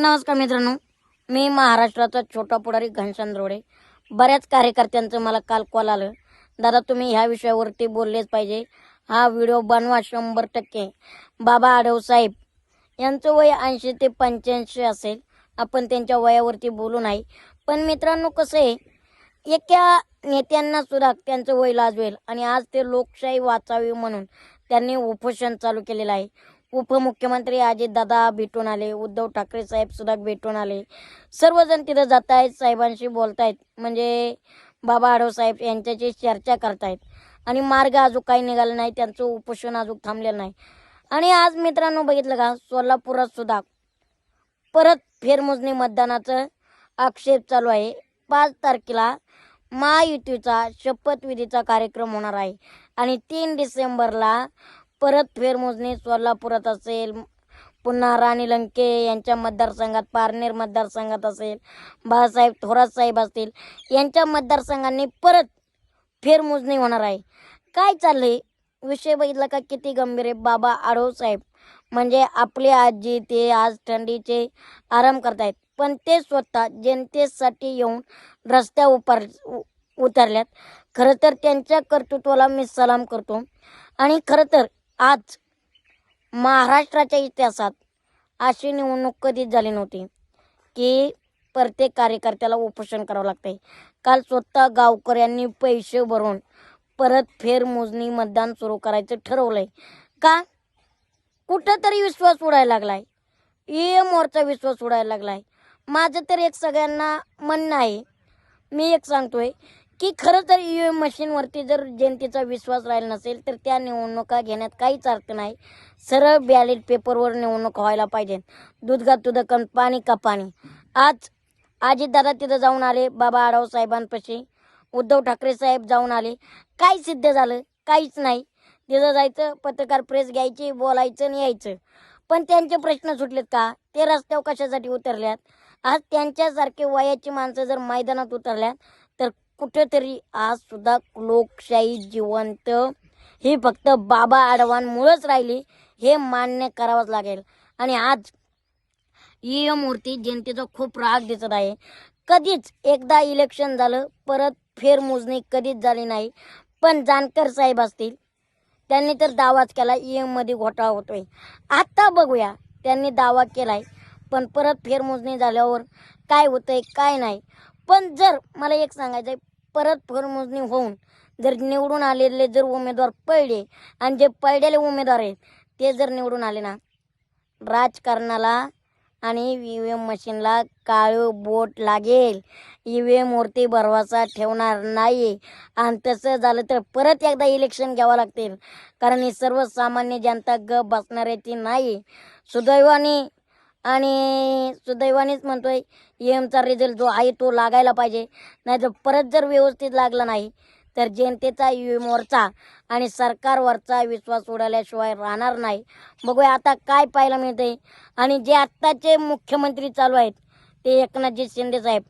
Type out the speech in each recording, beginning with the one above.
नमस्कार मित्रांनो मी महाराष्ट्राचा छोटा पुढारी घनश्याम रोडे बऱ्याच कार्यकर्त्यांचं मला काल कॉल आलं. दादा तुम्ही ह्या विषयावरती बोललेच पाहिजे. हा व्हिडिओ बनवा शंभर टक्के. बाबा आढव साहेब यांचं वय ऐंशी ते पंच्याऐंशी असेल. आपण त्यांच्या वयावरती बोलू नाही. पण मित्रांनो कसं आहे एका नेत्यांना सुद्धा त्यांचं वय लाजवेल आणि आज ते लोकशाही वाचावी म्हणून त्यांनी उपोषण चालू केलेलं आहे. उपमुख्यमंत्री अजितदादा भेटून आले उद्धव ठाकरे साहेब सुद्धा भेटून आले. सर्वजण तिथं जात आहेत साहेबांशी बोलतायत. म्हणजे बाबा आढव साहेब यांच्याशी चर्चा करतायत. आणि मार्ग अजून काही निघाला नाही त्यांचं उपोषण अजून थांबलेलं नाही. आणि आज मित्रांनो बघितलं का सोलापुरात सुद्धा परत फेरमोजणी मतदानाचं आक्षेप चालू आहे. पाच तारखेला महायुतीचा शपथविधीचा कार्यक्रम होणार आहे. आणि तीन डिसेंबरला परत फेरमोजणी सोलापुरात असेल पुन्हा राणी लंके यांच्या मतदारसंघात पारनेर मतदारसंघात असेल बाळासाहेब थोरात साहेब असतील यांच्या मतदारसंघांनी परत फेरमोजणी होणार आहे. काय चाललंय? विषय बघितला का? किती गंभीर आहे. बाबा आढव साहेब म्हणजे आपले आजी ते आज थंडीचे आराम करतायत पण ते स्वतः जनतेसाठी येऊन रस्त्या उपार उ- उतरल्यात. खरं तर त्यांच्या कर्तृत्वाला मी सलाम करतो. आणि खरं तर आज महाराष्ट्राच्या इतिहासात अशी निवडणूक कधीच झाली नव्हती की प्रत्येक कार्यकर्त्याला उपोषण करावं लागते काल स्वतः गावकऱ्यांनी पैसे भरून परत फेरमोजणी मतदान सुरू करायचं ठरवलंय. का? कुठंतरी विश्वास उडायला लागलाय. ईएम मोर्चा विश्वास उडायला लागलाय. माझं तर एक सगळ्यांना म्हणणं आहे. मी एक सांगतोय की खरं तर ईव्हीएम मशीनवरती जर जनतेचा विश्वास राहिला नसेल तर त्या निवडणुका घेण्यात काहीच अर्थ नाही. सरळ बॅलेट पेपरवर निवडणूक व्हायला पाहिजे. दूध का तुध कण पाणी का पाणी? आज आजीदादा तिथं जाऊन आले बाबा आढाव साहेबांपाशी. उद्धव ठाकरे साहेब जाऊन आले. काय सिद्ध झालं? काहीच नाही. तिथं जायचं पत्रकार प्रेस घ्यायची बोलायचं आणि यायचं. पण त्यांचे प्रश्न सुटलेत का? ते रस्त्यावर कशासाठी उतरल्यात? आज त्यांच्यासारखे वयाची माणसं जर मैदानात उतरल्यात कुठेतरी आज सुद्धा लोकशाही जिवंत. ही फक्त बाबा आडवांमुळेच राहिली हे मान्य करावंच लागेल. आणि आज ईएम मूर्ती जनतेचा खूप राग दिसत आहे. कधीच एकदा इलेक्शन झालं परत फेरमोजणी कधीच झाली नाही. पण जानकर साहेब असतील त्यांनी तर दावाच केला ई एममध्ये घोटाळा होतोय. आत्ता बघूया त्यांनी दावा केलाय पण परत फेरमोजणी झाल्यावर काय होतंय काय नाही. पण जर मला एक सांगायचं आहे परत फेरमोजणी होऊन जर निवडून आलेले जर उमेदवार पडले आणि जे पडलेले उमेदवार आहेत ते जर निवडून आले ना राजकारणाला आणि ई व्ही एम मशीनला काळो बोट लागेल. ई व्ही एमवरती भरवासा ठेवणार नाही आणि तसं झालं तर परत एकदा इलेक्शन घ्यावं लागतील. कारण ही सर्वसामान्य जनता ग बसणार आहे ती नाही सुदैवाने आणि सुदैवानेच म्हणतोय एमचा रिझल्ट जो आहे तो लागायला पाहिजे. नाही तर परत जर व्यवस्थित लागला नाही तर जनतेचा वरचा आणि सरकारवरचा विश्वास उडाल्याशिवाय राहणार नाही. बघूया आता काय पाहायला मिळते आणि जे आत्ताचे मुख्यमंत्री चालू आहेत ते एकनाथजी शिंदे साहेब.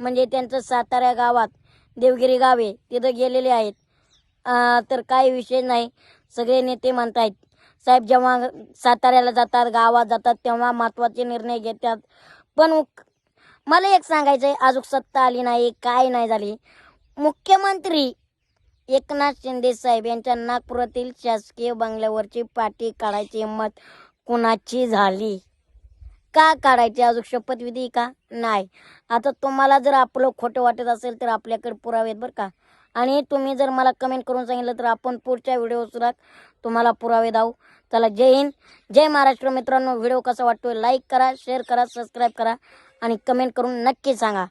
म्हणजे त्यांचं सातारा गावात देवगिरी गावे तिथं गेलेले आहेत. तर काही विषय नाही. सगळे नेते म्हणतायत साहेब जेव्हा साताऱ्याला जातात गावात जातात तेव्हा महत्त्वाचे निर्णय घेतात. पण मला एक सांगायचं आहे अजून सत्ता आली नाही काय नाही झाली. मुख्यमंत्री एकनाथ शिंदे साहेब यांच्या नागपुरातील शासकीय बंगल्यावरची पाठी काढायची हिंमत कुणाची झाली? का काढायची? अजून शपथविधी का? नाही. आता तुम्हाला जर आपलं खोटं वाटत असेल तर आपल्याकडे पुरावे आहेत बरं का. आणि तुम्ही जर मला कमेंट करून सांगितलं तर आपण पुढच्या व्हिडिओ सुद्धा तुम्हाला पुरावे दाऊ चला जय हिंद. जय महाराष्ट्र मित्रांनो. व्हिडिओ कसा वाटतोय? लाईक करा शेअर करा सबस्क्राईब करा आणि कमेंट करून नक्की सांगा.